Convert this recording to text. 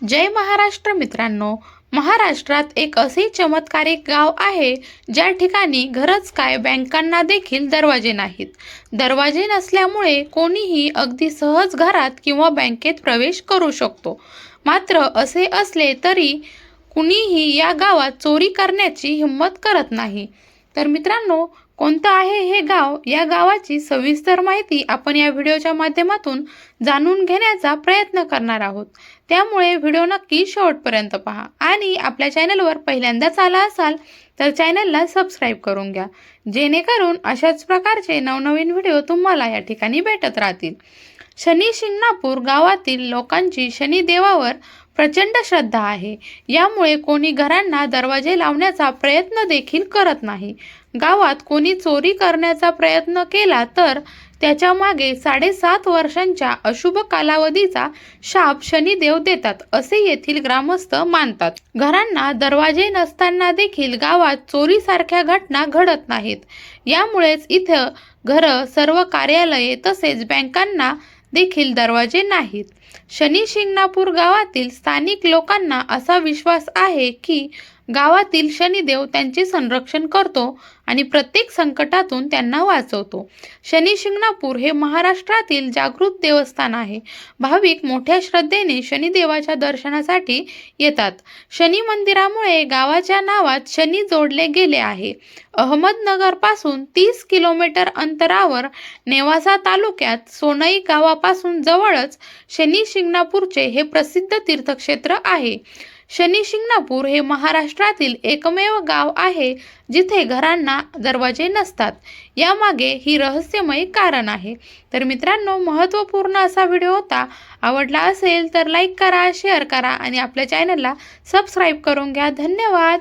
जय महाराष्ट्र मित्रांनो महाराष्ट्रात एक असे चमत्कारिक गाव आहे ज्या ठिकाणी घरच काय बँकांना देखील दरवाजे नाहीत. दरवाजे नसल्यामुळे कोणीही अगदी सहज घरात किंवा बँकेत प्रवेश करू शकतो. मात्र असे असले तरी कुणीही या गावात चोरी करण्याची हिंमत करत नाही. तर मित्रांनो कोणतं आहे हे गाव या गावाची सविस्तर माहिती आपण या व्हिडिओच्या माध्यमातून जाणून घेण्याचा प्रयत्न करणार आहोत. त्यामुळे व्हिडिओ नक्की शेवटपर्यंत पहा आणि आपल्या चॅनलवर पहिल्यांदाच आला असाल तर चॅनलला सबस्क्राईब करून घ्या. जेणेकरून अशाच प्रकारचे नवनवीन व्हिडिओ तुम्हाला या ठिकाणी भेटत राहतील. शनी शिंगणापूर गावातील लोकांची शनिदेवावर प्रचंड श्रद्धा आहे. यामुळे कोणी घरांना दरवाजे लावण्याचा प्रयत्न देखील करत नाही. गावात कोणी चोरी करण्याचा प्रयत्न केला तर त्याच्यामागे साडेसात वर्षांच्या अशुभ कालावधीचा शाप शनिदेव देतात असे येथील ग्रामस्थ मानतात. घरांना दरवाजे नसताना देखील गावात चोरीसारख्या घटना घडत नाहीत. यामुळेच इथं घरं सर्व कार्यालये तसेच बँकांना देखील दरवाजे नाहीत. शनी शिंगणापूर गावातील स्थानिक लोकांना असा विश्वास आहे की गावातील शनिदेव त्यांचे संरक्षण करतो आणि प्रत्येक संकटातून त्यांना वाचवतो. शनी शिंगणापूर हे महाराष्ट्रातील जागृत देवस्थान आहे. भाविक मोठ्या श्रद्धेने शनिदेवाच्या दर्शनासाठी येतात. शनी मंदिरामुळे गावाच्या नावात शनी जोडले गेले आहे. अहमदनगरपासून तीस किलोमीटर अंतरावर नेवासा तालुक्यात सोनई गावापासून जवळच शनी शिंगणापूरचे हे प्रसिद्ध तीर्थक्षेत्र आहे. शनी शिंगणापूर हे महाराष्ट्रातील एकमेव गाव आहे जिथे घरांना दरवाजे नसतात. यामागे ही रहस्यमय कारण आहे. तर मित्रांनो महत्त्वपूर्ण असा व्हिडिओ होता आवडला असेल तर लाईक करा शेअर करा आणि आपल्या चॅनलला सबस्क्राईब करून घ्या. धन्यवाद!